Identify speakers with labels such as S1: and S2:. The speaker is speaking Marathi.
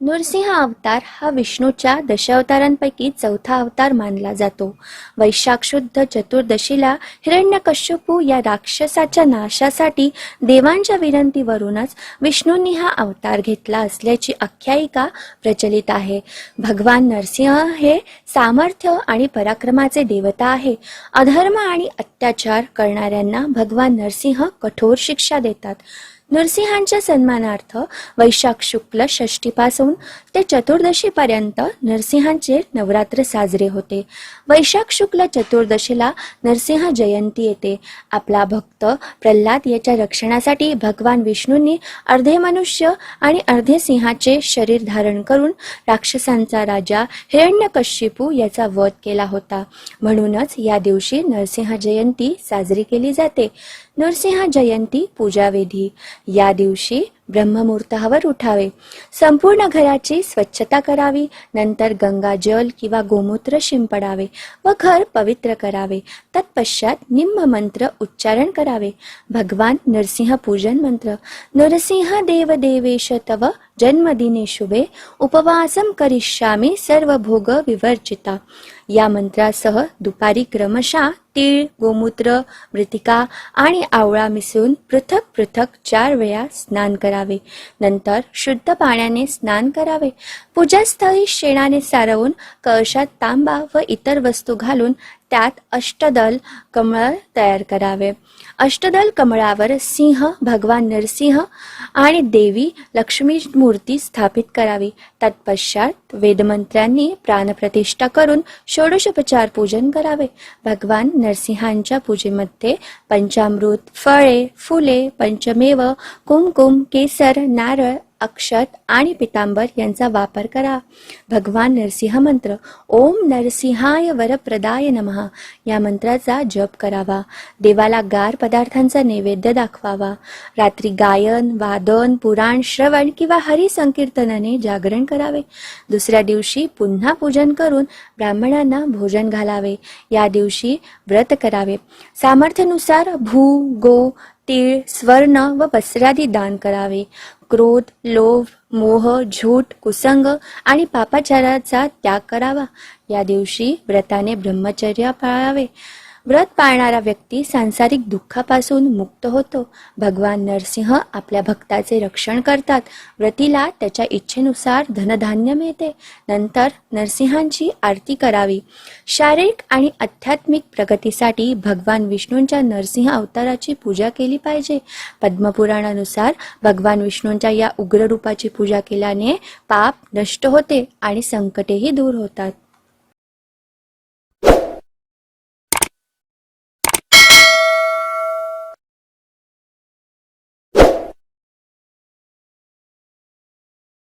S1: नृसिंह अवतार हा विष्णूच्या दशावतारांपैकी चौथा अवतार मानला जातो. वैशाख शुद्ध चतुर्दशीला हिरण्यकश्यपू या राक्षसाच्या नाशासाठी देवांच्या विनंतीवरूनच विष्णूंनी हा अवतार घेतला असल्याची आख्यायिका प्रचलित आहे. भगवान नरसिंह हे सामर्थ्य आणि पराक्रमाचे देवता आहे. अधर्म आणि अत्याचार करणाऱ्यांना भगवान नरसिंह कठोर शिक्षा देतात. नरसिंहांच्या सन्मानार्थ वैशाख शुक्ल षष्टीपासून ते चतुर्दशीपर्यंत नरसिंहांचे नवरात्र साजरे होते. वैशाख शुक्ल चतुर्दशीला नरसिंह जयंती येते. आपला भक्त प्रल्हाद याच्या रक्षणासाठी भगवान विष्णूंनी अर्धे मनुष्य आणि अर्धे सिंहाचे शरीर धारण करून राक्षसांचा राजा हिरण्यकश्यपू याचा वध केला होता. म्हणूनच या दिवशी नरसिंह जयंती साजरी केली जाते. नरसिंह जयंती पूजाविधी. या दिवशी ब्रह्ममुहूर्तावर उठावे. संपूर्ण घराची स्वच्छता करावी. नंतर गंगाजल किंवा गोमूत्र शिंपडावे व घर पवित्र करावे. तत्पश्चात निम्म मंत्र उच्चारण करावे. भगवान नरसिंह पूजन मंत्र. नरसिंह देव देवेश तव जन्मदिने शुभे. उपवासम करिष्यामी सर्व भोग विवर्जिता. या मंत्रासह दुपारी क्रमशः तीळ गोमूत्र मृतिका आणि आवळा मिसळून पृथक पृथक चार वेळा स्नान करा करावे. नंतर शुद्ध पाण्याने स्नान करावे. पूजास्थळी शेणाने सारवून कळशात तांबा व इतर वस्तू घालून त्यात अष्टदल कमळ तयार करावे. अष्टदल कमळावर सिंह भगवान नरसिंह आणि देवी लक्ष्मी मूर्ती स्थापित करावी. तत्पश्चात वेदमंत्र्यांनी प्राणप्रतिष्ठा करून षोडशोपचार पूजन करावे. भगवान नरसिंहांच्या पूजेमध्ये पंचामृत फळे फुले पंचमेव कुमकुम केसर नारळ अक्षत आणि पितांबर यांचा वापर करा. भगवान नरसिंह मंत्र ओम नरसिंहाय वरप्रदाय नमः या मंत्राचा जप करावा. देवाला गार पदार्थांचा नैवेद्य दाखवावा. रात्री गायन वादन पुराण श्रवण किंवा हरिसंकीर्तनाने जागरण करावे. दुसऱ्या दिवशी पुन्हा पूजन करून ब्राह्मणांना भोजन घालावे. या दिवशी व्रत करावे. सामर्थ्यानुसार भू गो तीळ स्वर्ण व वस्त्रादी दान करावे. क्रोध लोभ मोह झूट कुसंग आणि पापाचाराचा त्याग करावा. या दिवशी व्रताने ब्रह्मचर्य पाळावे. व्रत पाळणारा व्यक्ती सांसारिक दुःखापासून मुक्त होतो. भगवान नरसिंह आपल्या भक्ताचे रक्षण करतात. व्रतीला त्याच्या इच्छेनुसार धनधान्य मिळते. नंतर नरसिंहांची आरती करावी. शारीरिक आणि आध्यात्मिक प्रगतीसाठी भगवान विष्णूंच्या नरसिंह अवताराची पूजा केली पाहिजे. पद्मपुराणानुसार भगवान विष्णूंच्या या उग्र रूपाची पूजा केल्याने पाप नष्ट होते आणि संकटेही दूर होतात.